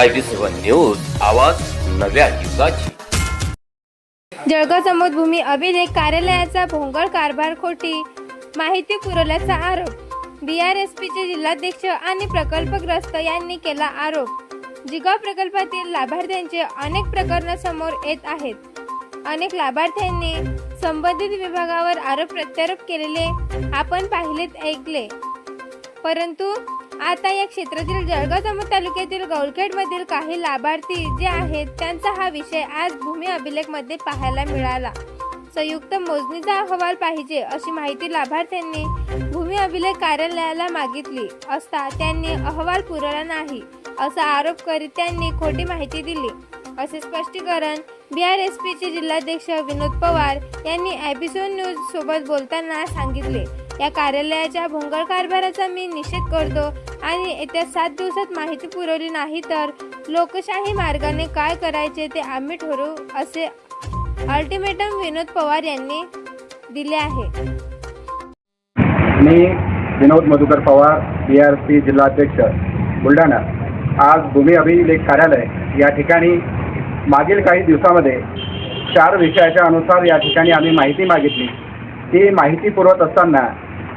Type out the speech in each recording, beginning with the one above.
I B seven news आवाज नव्या युगाची. जळगाव समोदभूमी अभिलेख कार्यालयाचा भोंगळ कारभार खोटी. माहिती पुरवल्याचा आरोप. बीआरएसपीचे जिल्हाध्यक्ष आणि प्रकल्पग्रस्त यांनी केला आरोप. जिगाव प्रकल्पातील लाभार्थ्यांचे अनेक प्रकरणं समोर येत आहेत. अनेक लाभार्थ्यांनी संबंधित विभागावर आरोप प्रत्यारोप केलेले आपण पाहिलेत ऐकले. परंतु आता या क्षेत्रातील जळगाव जामोद तालुक्यातील गौलखेडमधील काही लाभार्थी जे आहेत त्यांचा हा विषय आज भूमी अभिलेखमध्ये पाहायला मिळाला. संयुक्त मोजणीचा अहवाल पाहिजे अशी माहिती लाभार्थ्यांनी भूमी अभिलेख कार्यालयाला मागितली असता त्यांनी अहवाल पुरवला नाही असा आरोप करीत त्यांनी खोटी माहिती दिली. असे स्पष्टीकरण बी आर एस पीचे जिल्हाध्यक्ष विनोद पवार यांनी एपिसोड न्यूज सोबत बोलताना सांगितले. या कार्यालयाच्या भोंगळ कारभाराचा मी निषेध करतो आणि येत्या सात दिवसात माहिती पुरवली नाही तर लोकशाही मार्गाने काय करायचे ते आम्ही ठरवू असे अल्टिमेटम विनोद पवार यांनी दिले आहे. मी Vinod Madhukar Pawar B R C जिल्हाध्यक्ष बुलढाणा. आज भूमी अभिलेख कार्यालय या ठिकाणी मागील काही दिवसामध्ये चार विषयाच्या अनुसार या ठिकाणी आम्ही माहिती मागितली. ती माहिती पुरवत असताना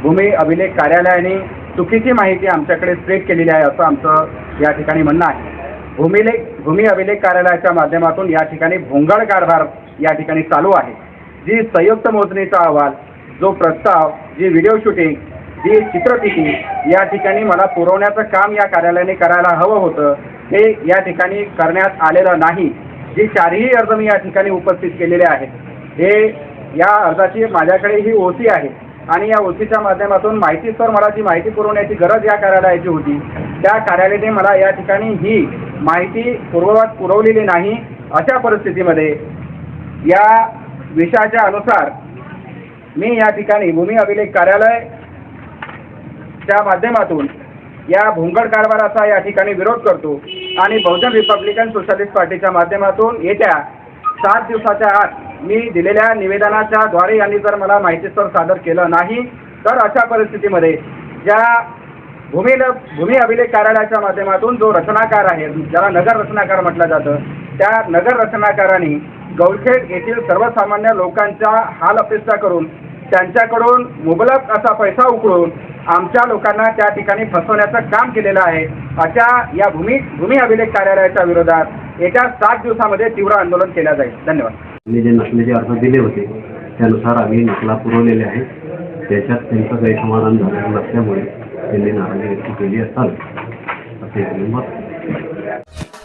भूमी अभिलेख कार्यालयाने चुकीची माहिती आमच्याकडे स्प्रेड केलेली आहे असं आमचं या ठिकाणी म्हणणं आहे. भूमिलेख भूमी अभिलेख कार्यालयाच्या माध्यमातून या ठिकाणी भोंगळ कारभार या ठिकाणी चालू आहे. जी संयुक्त मोजणीचा अहवाल जो प्रस्ताव जी व्हिडिओ शूटिंग जी चित्रफिती या ठिकाणी मला पुरवण्याचं काम या कार्यालयाने करायला हवं होतं हे या ठिकाणी करण्यात आलेलं नाही. जी चारही अर्ज मी या ठिकाणी उपस्थित केलेले आहेत हे या अर्जाची माझ्याकडे ही ओसी आहे. आणि या ओसीच्या माध्यमातून माहिती सर मला जी माहिती पुरवण्याची गरज या कार्यालयाची होती त्या कार्यालयाने मला या ठिकाणी ही माहिती पूर्ववत पुरवलेली नाही. अशा परिस्थितीमध्ये या विषयाच्या अनुसार मी या ठिकाणी भूमी अभिलेख कार्यालय च्या माध्यमातून या भोंगड कारभाराचा या ठिकाणी विरोध करतो. आणि बहुजन रिपब्लिकन सोशलिस्ट पार्टीच्या माध्यमातून येत्या सात दिवसाच्या आत मी दिलेल्या निवेदनाच्या द्वारे यांनी जर मला माहितीस्तर सादर केलं नाही तर अशा परिस्थितीमध्ये ज्या भूमी भूमी अभिलेख कार्यालयाच्या माध्यमातून जो रचनाकार आहे ज्याला नगर रचनाकार म्हटलं जातं त्या नगर रचनाकारांनी गौलखेड येथील सर्वसामान्य लोकांच्या हाल अपेक्षा करून त्यांच्याकडून मुबलक असा पैसा उकळून आमच्या लोकांना त्या ठिकाणी फसवण्याचं काम केलेलं आहे. अशा या भूमी भूमी अभिलेख कार्यालयाच्या विरोधात येत्या सात दिवसामध्ये तीव्र आंदोलन केलं जाईल. धन्यवाद. आम्ही जे नकलेचे अर्ज दिले होते त्यानुसार आम्ही नकला पुरवलेले आहेत. त्याच्यात त्यांचं गैरसमाधान झालेलं नसल्यामुळे त्यांनी नाराजी व्यक्त केली असावी. असे आम्ही मत